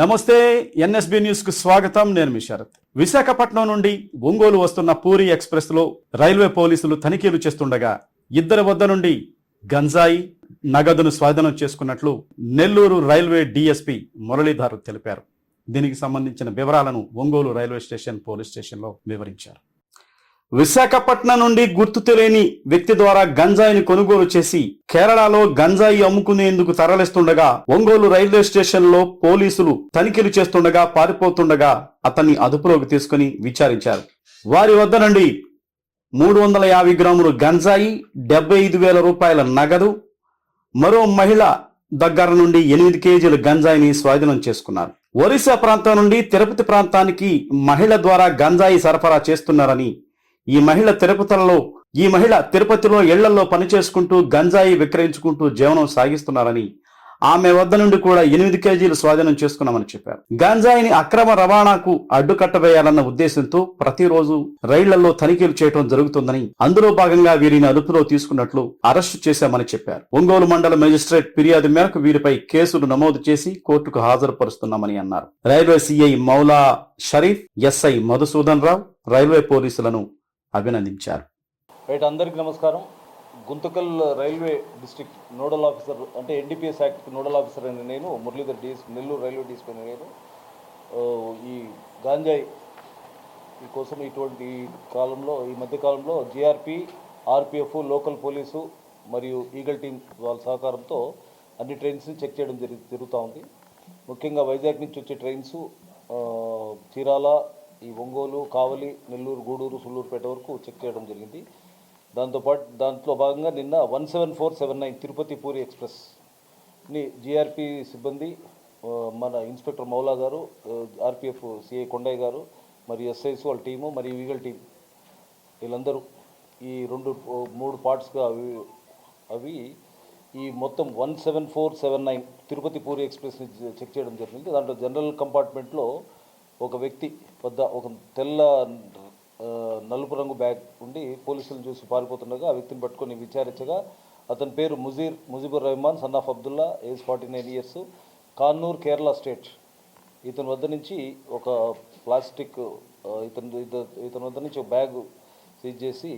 నమస్తే ఎన్ఎస్బి న్యూస్కు స్వాగతం. నేను మీ శరత్. విశాఖపట్నం నుండి ఒంగోలు వస్తున్న పూరి ఎక్స్ప్రెస్లో రైల్వే పోలీసులు తనిఖీలు చేస్తుండగా ఇద్దరి వద్ద నుండి గంజాయి నగదును స్వాధీనం చేసుకున్నట్లు నెల్లూరు రైల్వే డిఎస్పి మురళీధర్ తెలిపారు. దీనికి సంబంధించిన వివరాలను ఒంగోలు రైల్వే స్టేషన్ పోలీస్ స్టేషన్లో వివరించారు. విశాఖపట్నం నుండి గుర్తు తెలియని వ్యక్తి ద్వారా గంజాయిని కొనుగోలు చేసి కేరళలో గంజాయి అమ్ముకునేందుకు తరలిస్తుండగా ఒంగోలు రైల్వే స్టేషన్లో పోలీసులు తనిఖీలు చేస్తుండగా పారిపోతుండగా అతన్ని అదుపులోకి తీసుకుని విచారించారు. వారి వద్ద నుండి మూడు వందల యాభై గ్రాములు గంజాయి డెబ్బై ఐదు వేల రూపాయల నగదు మరో మహిళ దగ్గర నుండి ఎనిమిది కేజీల గంజాయిని స్వాధీనం చేసుకున్నారు. ఒరిస్సా ప్రాంతం నుండి తిరుపతి ప్రాంతానికి మహిళ ద్వారా గంజాయి సరఫరా చేస్తున్నారని ఈ మహిళ తిరుపతిలో ఈ మహిళ తిరుపతిలో ఇళ్ళలో పనిచేసుకుంటూ గంజాయి విక్రయించుకుంటూ జీవనం సాగిస్తున్నారని ఆమె వద్ద నుండి కూడా ఎనిమిది కేజీలు స్వాధీనం చేసుకున్నామని చెప్పారు. గంజాయిని అక్రమ రవాణాకు అడ్డుకట్టవేయాలన్న ఉద్దేశంతో ప్రతిరోజు రైళ్ళలో తనిఖీలు చేయడం జరుగుతుందని అందులో భాగంగా వీరిని అదుపులో తీసుకున్నట్లు అరెస్టు చేశామని చెప్పారు. ఒంగోలు మండల మేజిస్ట్రేట్ ఫిర్యాదు మేరకు వీరిపై కేసులు నమోదు చేసి కోర్టుకు హాజరుపరుస్తున్నామని అన్నారు. Railway CI Moula Sharif SI Madhusudan Rao railway పోలీసులను అభినందించారు. రైట్ అందరికీ నమస్కారం. Guntakal railway district nodal officer అంటే ఎన్డీపీఎస్ యాక్ట్ నోడల్ ఆఫీసర్ అని నేను Muralidhar DS Nellore railway DSP అని నేను. ఈ గాంజాయి కోసం ఇటువంటి కాలంలో ఈ మధ్యకాలంలో జిఆర్పి ఆర్పిఎఫ్ లోకల్ పోలీసు మరియు ఈగల్ టీం వాళ్ళ సహకారంతో అన్ని ట్రైన్స్ని చెక్ చేయడం జరి జరుగుతూ ఉంది. ముఖ్యంగా వైజాగ్ నుంచి వచ్చే ట్రైన్స్ చీరాల ఈ ఒంగోలు కావలి నెల్లూరు గూడూరు సుల్లూరుపేట వరకు చెక్ చేయడం జరిగింది. దాంతోపాటు దాంట్లో భాగంగా నిన్న one seven four seven nine Tirupati Puri ఎక్స్ప్రెస్ని GRP సిబ్బంది మన ఇన్స్పెక్టర్ మౌలా గారు ఆర్పిఎఫ్ సిఐ కొండయ్య గారు మరియు ఎస్ఐస్ వాళ్ళ టీము మరియు ఈగల్ టీం వీళ్ళందరూ ఈ రెండు మూడు పార్ట్స్గా అవి అవి ఈ మొత్తం one seven four seven nine Tirupati Puri ఎక్స్ప్రెస్ని check చేయడం జరిగింది. దాంట్లో జనరల్ కంపార్ట్మెంట్లో ఒక వ్యక్తి వద్ద ఒక తెల్ల నలుపు రంగు బ్యాగ్ ఉండి పోలీసులు చూసి పారిపోతుండగా ఆ వ్యక్తిని పట్టుకొని విచారించగా అతని పేరు Mujeer Mujibur Rahman son of Abdullah age forty nine years Kannur Kerala state. ఇతని వద్ద నుంచి ఒక ప్లాస్టిక్ ఇతని ఇతని వద్ద నుంచి ఒక బ్యాగ్ సీజ్ చేసి